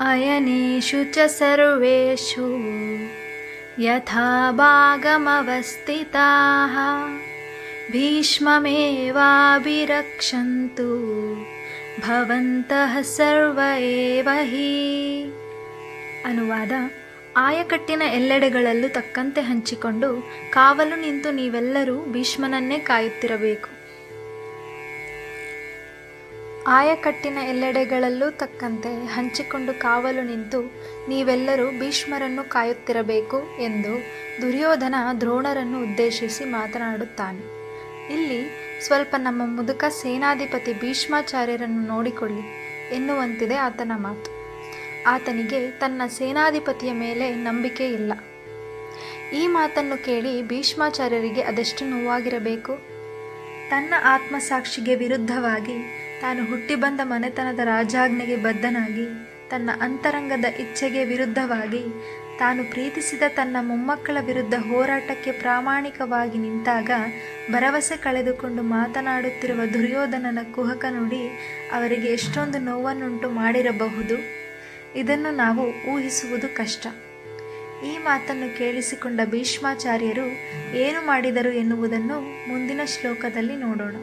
अयनेषु च सर्वेषु यथा भागमवस्थिताः भीष्ममेवाभिरक्षन्तु ಭವಂತಃ ಸರ್ವ ಏವ ಹಿ ಅನುವಾದ ಆಯಕಟ್ಟಿನ ಎಲ್ಲೆಡೆಗಳಲ್ಲೂ ತಕ್ಕಂತೆ ಹಂಚಿಕೊಂಡು ಕಾವಲು ನಿಂತು ನೀವೆಲ್ಲರೂ ಭೀಷ್ಮನನ್ನೇ ಕಾಯುತ್ತಿರಬೇಕು ಆಯಕಟ್ಟಿನ ಎಲ್ಲೆಡೆಗಳಲ್ಲೂ ತಕ್ಕಂತೆ ಹಂಚಿಕೊಂಡು ಕಾವಲು ನಿಂತು ನೀವೆಲ್ಲರೂ ಭೀಷ್ಮರನ್ನು ಕಾಯುತ್ತಿರಬೇಕು ಎಂದು ದುರ್ಯೋಧನ ದ್ರೋಣರನ್ನು ಉದ್ದೇಶಿಸಿ ಮಾತನಾಡುತ್ತಾನೆ. ಇಲ್ಲಿ ಸ್ವಲ್ಪ ನಮ್ಮ ಮುದುಕ ಸೇನಾಧಿಪತಿ ಭೀಷ್ಮಾಚಾರ್ಯರನ್ನು ನೋಡಿಕೊಳ್ಳಿ ಎನ್ನುವಂತಿದೆ ಆತನ ಮಾತು. ಆತನಿಗೆ ತನ್ನ ಸೇನಾಧಿಪತಿಯ ಮೇಲೆ ನಂಬಿಕೆ ಇಲ್ಲ. ಈ ಮಾತನ್ನು ಕೇಳಿ ಭೀಷ್ಮಾಚಾರ್ಯರಿಗೆ ಅದೆಷ್ಟು ನೋವಾಗಿರಬೇಕು? ತನ್ನ ಆತ್ಮಸಾಕ್ಷಿಗೆ ವಿರುದ್ಧವಾಗಿ ತಾನು ಹುಟ್ಟಿ ಬಂದ ಮನೆತನದ ರಾಜಾಜ್ಞೆಗೆ ಬದ್ಧನಾಗಿ, ತನ್ನ ಅಂತರಂಗದ ಇಚ್ಛೆಗೆ ವಿರುದ್ಧವಾಗಿ, ತಾನು ಪ್ರೀತಿಸಿದ ತನ್ನ ಮೊಮ್ಮಕ್ಕಳ ವಿರುದ್ಧ ಹೋರಾಟಕ್ಕೆ ಪ್ರಾಮಾಣಿಕವಾಗಿ ನಿಂತಾಗ ಭರವಸೆ ಕಳೆದುಕೊಂಡು ಮಾತನಾಡುತ್ತಿರುವ ದುರ್ಯೋಧನನ ಕುಹಕ ನುಡಿ ಅವರಿಗೆ ಎಷ್ಟೊಂದು ನೋವನ್ನುಂಟು ಮಾಡಿರಬಹುದು. ಇದನ್ನು ನಾವು ಊಹಿಸುವುದು ಕಷ್ಟ. ಈ ಮಾತನ್ನು ಕೇಳಿಸಿಕೊಂಡ ಭೀಷ್ಮಾಚಾರ್ಯರು ಏನು ಮಾಡಿದರು ಎನ್ನುವುದನ್ನು ಮುಂದಿನ ಶ್ಲೋಕದಲ್ಲಿ ನೋಡೋಣ.